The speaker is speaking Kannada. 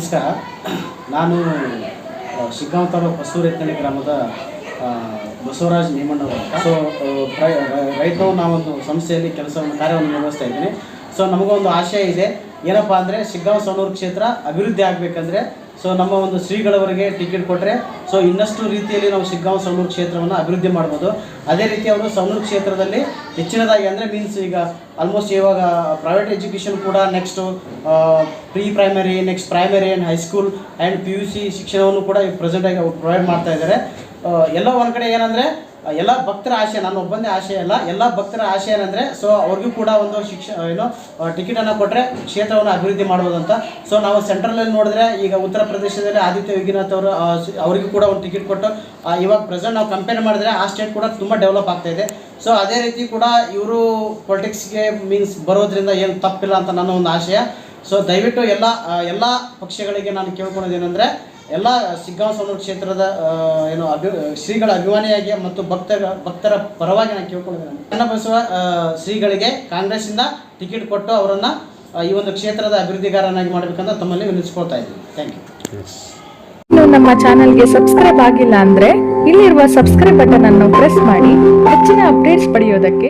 ನಮಸ್ಕಾರ. ನಾನು ಶಿಗ್ಗಾಂವ್ ತಾಲೂಕು ಹೊಸೂರೆತ್ತಳ್ಳಿ ಗ್ರಾಮದ ಬಸವರಾಜ್ ನೇಮಣ್ಣವರು ಅಂತ ಸೊ ರೈತರು ನಾವು ನಾವೊಂದು ಸಂಸ್ಥೆಯಲ್ಲಿ ಕೆಲಸವನ್ನು, ಕಾರ್ಯವನ್ನು ನಿರ್ವಹಿಸ್ತಾ ಇದ್ದೀನಿ ಸೊ ನಮಗೊಂದು ಆಶಯ ಇದೆ. ಏನಪ್ಪಾ ಅಂದರೆ ಶಿಗ್ಗಾಂವ್ ಸವಣೂರು ಕ್ಷೇತ್ರ ಅಭಿವೃದ್ಧಿ ಆಗಬೇಕಂದ್ರೆ ಸೊ ನಮ್ಮ ಒಂದು ಶ್ರೀಗಳವರಿಗೆ ಟಿಕೆಟ್ ಕೊಟ್ಟರೆ ಸೊ ಇನ್ನಷ್ಟು ರೀತಿಯಲ್ಲಿ ನಾವು ಶಿಗ್ಗಾಂವ್ ಸವಣೂರು ಕ್ಷೇತ್ರವನ್ನು ಅಭಿವೃದ್ಧಿ ಮಾಡ್ಬೋದು. ಅದೇ ರೀತಿ ಅವರು ಸವಣೂರು ಕ್ಷೇತ್ರದಲ್ಲಿ ಹೆಚ್ಚಿನದಾಗಿ ಅಂದರೆ ಮೀನ್ಸ್ ಈಗ ಆಲ್ಮೋಸ್ಟ್ ಇವಾಗ ಪ್ರೈವೇಟ್ ಎಜುಕೇಷನ್ ಕೂಡ next pre primary next primary and high school and P U C ಶಿಕ್ಷಣವನ್ನು ಕೂಡ ಪ್ರೆಸೆಂಟಾಗಿ ಪ್ರೊವೈಡ್ ಮಾಡ್ತಾ ಇದ್ದಾರೆ. ಎಲ್ಲ ಒಂದು ಕಡೆ ಏನಂದರೆ ಎಲ್ಲ ಭಕ್ತರ ಆಶಯ ನಾನು ಒಬ್ಬಂದೇ ಆಶಯ ಅಲ್ಲ, ಎಲ್ಲ ಭಕ್ತರ ಆಶಯ ಏನಂದರೆ ಸೊ ಅವ್ರಿಗೂ ಕೂಡ ಒಂದು ಶಿಕ್ಷ ಏನು ಟಿಕೆಟನ್ನು ಕೊಟ್ಟರೆ ಕ್ಷೇತ್ರವನ್ನು ಅಭಿವೃದ್ಧಿ ಮಾಡ್ಬೋದು ಅಂತ ಸೊ ನಾವು ಸೆಂಟ್ರಲಲ್ಲಿ ನೋಡಿದ್ರೆ, ಈಗ ಉತ್ತರ ಪ್ರದೇಶದಲ್ಲಿ ಆದಿತ್ಯ ಯೋಗಿನಾಥ್ ಅವರು ಅವರಿಗೂ ಕೂಡ ಒಂದು ಟಿಕೆಟ್ ಕೊಟ್ಟು ಇವಾಗ ಪ್ರೆಸೆಂಟ್ ನಾವು ಕಂಪೇರ್ ಮಾಡಿದ್ರೆ, ಆ ಸ್ಟೇಟ್ ಕೂಡ ತುಂಬ ಡೆವಲಪ್ ಆಗ್ತಾ ಇದೆ. ಸೊ ಅದೇ ರೀತಿ ಕೂಡ ಇವರು ಪೊಲಿಟಿಕ್ಸ್ಗೆ ಮೀನ್ಸ್ ಬರೋದ್ರಿಂದ ಏನು ತಪ್ಪಿಲ್ಲ ಅಂತ ನನ್ನ ಒಂದು ಆಶಯ. ಸೊ ದಯವಿಟ್ಟು ಎಲ್ಲ ಎಲ್ಲ ಪಕ್ಷಗಳಿಗೆ ನಾನು ಕೇಳ್ಕೊಳೋದೇನೆಂದರೆ ಎಲ್ಲ ಸಿಗ್ಗಾಂವ್ ಕ್ಷೇತ್ರದ ಏನು ಅಭಿ ಶ್ರೀಗಳ ಅಭಿಮಾನಿಯಾಗಿ ಮತ್ತು ಭಕ್ತರ ಭಕ್ತರ ಪರವಾಗಿ ನಾನು ಕೇಳ್ಕೊಂಡಿದ್ದೇನೆ. ಚನ್ನಬಸವ ಆ, ಶ್ರೀಗಳಿಗೆ ಕಾಂಗ್ರೆಸ್ಸಿಂದ ಟಿಕೆಟ್ ಕೊಟ್ಟು ಅವರನ್ನು ಈ ಒಂದು ಕ್ಷೇತ್ರದ ಅಭಿವೃದ್ಧಿಗಾರನಾಗಿ ಮಾಡಬೇಕಂತ ತಮ್ಮಲ್ಲಿ ವಿನಿಸ್ಕೊಳ್ತಾ ಇದ್ದೀನಿ. ಥ್ಯಾಂಕ್ ಯು ಇನ್ನು ನಮ್ಮ ಚಾನಲ್ಗೆ ಸಬ್ಸ್ಕ್ರೈಬ್ ಆಗಿಲ್ಲ ಅಂದ್ರೆ ಇಲ್ಲಿರುವ ಸಬ್ಸ್ಕ್ರೈಬ್ ಬಟನ್ ಅನ್ನು ಪ್ರೆಸ್ ಮಾಡಿ ಹೆಚ್ಚಿನ ಅಪ್ಡೇಟ್ಸ್ ಪಡೆಯೋದಕ್ಕೆ